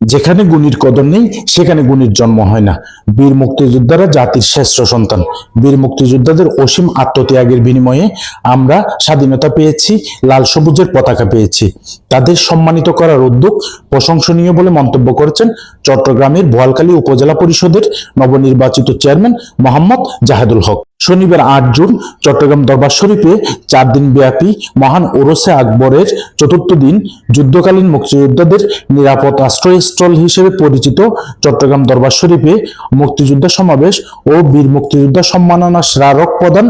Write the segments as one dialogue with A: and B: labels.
A: যেখানে গুণীর কদর নেই, সেখানে গুণীর জন্ম হয় না। বীর মুক্তিযোদ্ধারা জাতির শ্রেষ্ঠ সন্তান। বীর মুক্তিযোদ্ধাদের অসীম আত্মত্যাগের বিনিময়ে আমরা স্বাধীনতা পেয়েছি, লাল সবুজের পতাকা পেয়েছি। তাদের সম্মানিত করার উদ্যোগ প্রশংসনীয় বলে মন্তব্য করেছেন চট্টগ্রামের বোয়ালখালী উপজেলা পরিষদের নবনির্বাচিত চেয়ারম্যান মোহাম্মদ জাহেদুল হক। শনিবার আট জুন, চট্টগ্রাম দরবার শরীফে চার দিন ব্যাপী মহান ওরসে আকবরের চতুর্থ দিন যুদ্ধকালীন মুক্তিযোদ্ধাদের নিরাপদ আশ্রয়স্থল হিসেবে পরিচিত চট্টগ্রাম দরবার শরীফে মুক্তিযোদ্ধা সমাবেশ ও বীর মুক্তিযোদ্ধা সম্মাননা স্মারক প্রদান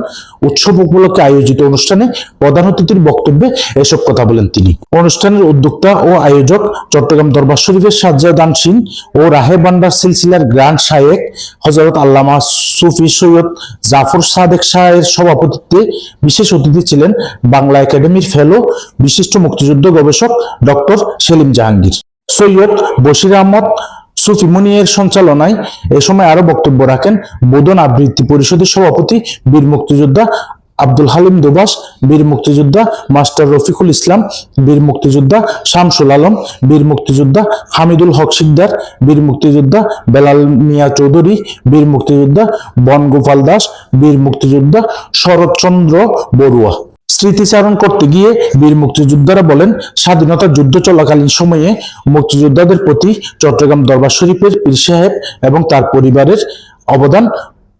A: উৎসব উপলক্ষে আয়োজিত অনুষ্ঠানে প্রধান অতিথির বক্তব্যে এসব কথা বলেন তিনি। অনুষ্ঠানের উদ্যোক্তা ও আয়োজক চট্টগ্রাম দরবার শরীফের সাজ্জাদান সিং ও রাহে বান্ডার সিলসিলার গ্র্যান্ড শায়েক হজরত আল্লামা সুফি সৈয়দ জাফর সাদেক শাহের সভাপতিত্বে বিশেষ অতিথি ছিলেন বাংলা একাডেমির ফেলো বিশিষ্ট মুক্তিযুদ্ধ গবেষক ডক্টর সেলিম জাহাঙ্গীর। সৈয়দ বশির আহমদ সুফি মুনিয়ের সঞ্চালনায় এ সময় আরও বক্তব্য রাখেন বোধন আবৃত্তি পরিষদের সভাপতি, বীর মুক্তিযোদ্ধা আব্দুল হালিম দুবাস, বীর মুক্তিযোদ্ধা মাস্টার রফিকুল ইসলাম, বীর মুক্তিযোদ্ধা শামসুল আলম, বীর মুক্তিযোদ্ধা হামিদুল হক শিকদার, বীর মুক্তিযোদ্ধা বেলাল মিয়া চৌধুরী, বীর মুক্তিযোদ্ধা বনগোপাল দাস, বীর মুক্তিযোদ্ধা শরৎচন্দ্র বড়ুয়া। স্মৃতিচারণ করতে গিয়ে বীর মুক্তিযোদ্ধারা বলেন, স্বাধীনতা যুদ্ধ চলাকালীন সময়ে মুক্তিযোদ্ধাদের প্রতি চট্টগ্রাম দরবার শরীফের পীর সাহেব এবং তার পরিবারের অবদান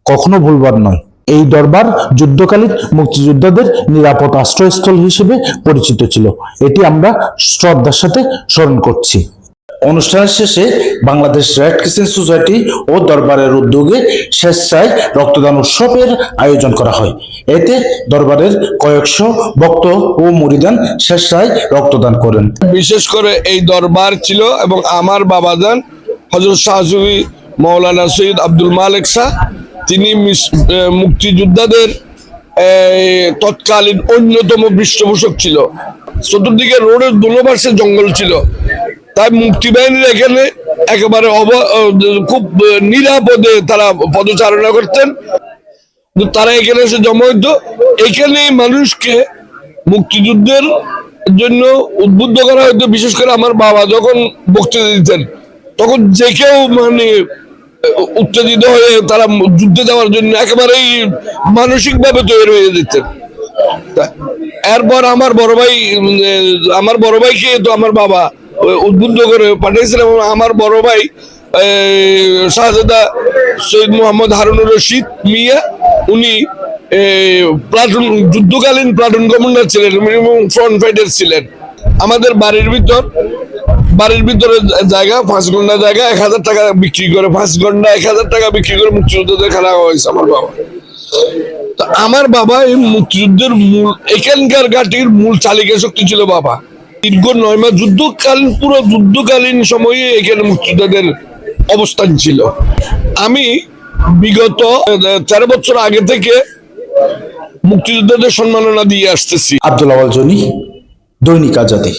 A: কখনো ভুলবার নয়। এই দরবার যুদ্ধকালীন মুক্তিযোদ্ধাদের নিরাপদ আশ্রয়স্থল হিসেবে পরিচিত ছিল। এটি আমরা শ্রদ্ধার সাথে স্মরণ করছি। অনুষ্ঠানের শেষে বাংলাদেশ রেড ক্রিসেন্ট সোসাইটি ও দরবারের উদ্যোগে স্বেচ্ছায় রক্তদান উৎসবের আয়োজন করা হয়। এতে দরবারের কয়েকশো ভক্ত ও মুরিদান স্বেচ্ছায় রক্তদান করেন।
B: বিশেষ করে এই দরবার ছিল এবং আমার বাবাজান হজরত শাহজুবি মৌলানা সৈয়দ আব্দুল মালেক শাহ, তিনি মুক্তিযোদ্ধাদের তৎকালীন অন্যতম পৃষ্ঠপোষক ছিল। চতুর্দিকে রোডের দুপাশে জঙ্গল ছিল। তাই মুক্তি বাহিনীর এখানে। একেবারে খুব নিরাপদে তারা পদচারণা করতেন। তারা এখানে এসে জমা হইতো এখানেই মানুষকে মুক্তিযুদ্ধের জন্য উদ্বুদ্ধ করা হয়তো, বিশেষ করে আমার বাবা যখন বক্তৃতা দিতেন, তখন যে কেউ মানে উত্তেজিত হয়ে তারা যুদ্ধে যাওয়ার জন্য একেবারেই মানসিকভাবে তৈরি হয়ে যেতেন। এরপর আমার বড় ভাই আমার বড় ভাইকে তো আমার বাবা উদ্বুদ্ধ করে পাঠিয়েছিলেন এবং আমার বড় ভাই শাহজাদা সৈয়দ মোহাম্মদ হারুনুর রশিদ মিয়া, উনি প্লাটুন, যুদ্ধকালীন প্লাটুন কমান্ডার ছিলেন এবং ফ্রন্ট ফাইটার ছিলেন। আমাদের বাড়ির ভিতর, বাড়ির ভিতরে জায়গা, পাঁচ ঘণ্টা জায়গা, এক হাজার টাকা বিক্রি করে, পাঁচ ঘণ্টা, এক হাজার টাকা বিক্রি করে মুক্তিযোদ্ধাদের খেলা হয়েছে আমার বাবা। তো আমার বাবা এই মুক্তিযুদ্ধের মূল, এখানকার ঘাটির মূল চালিকা শক্তি ছিল বাবা। দীর্ঘ নয় মাস যুদ্ধকালীন পুরো যুদ্ধকালীন সময়ে এখানে মুক্তিযোদ্ধাদের অবস্থান ছিল। আমি বিগত তেরো বছর আগে থেকে মুক্তিযোদ্ধাদের সম্মাননা দিয়ে আসতেছি।
A: আব্দুল আওয়াল জনি, দৈনিক আজাদী।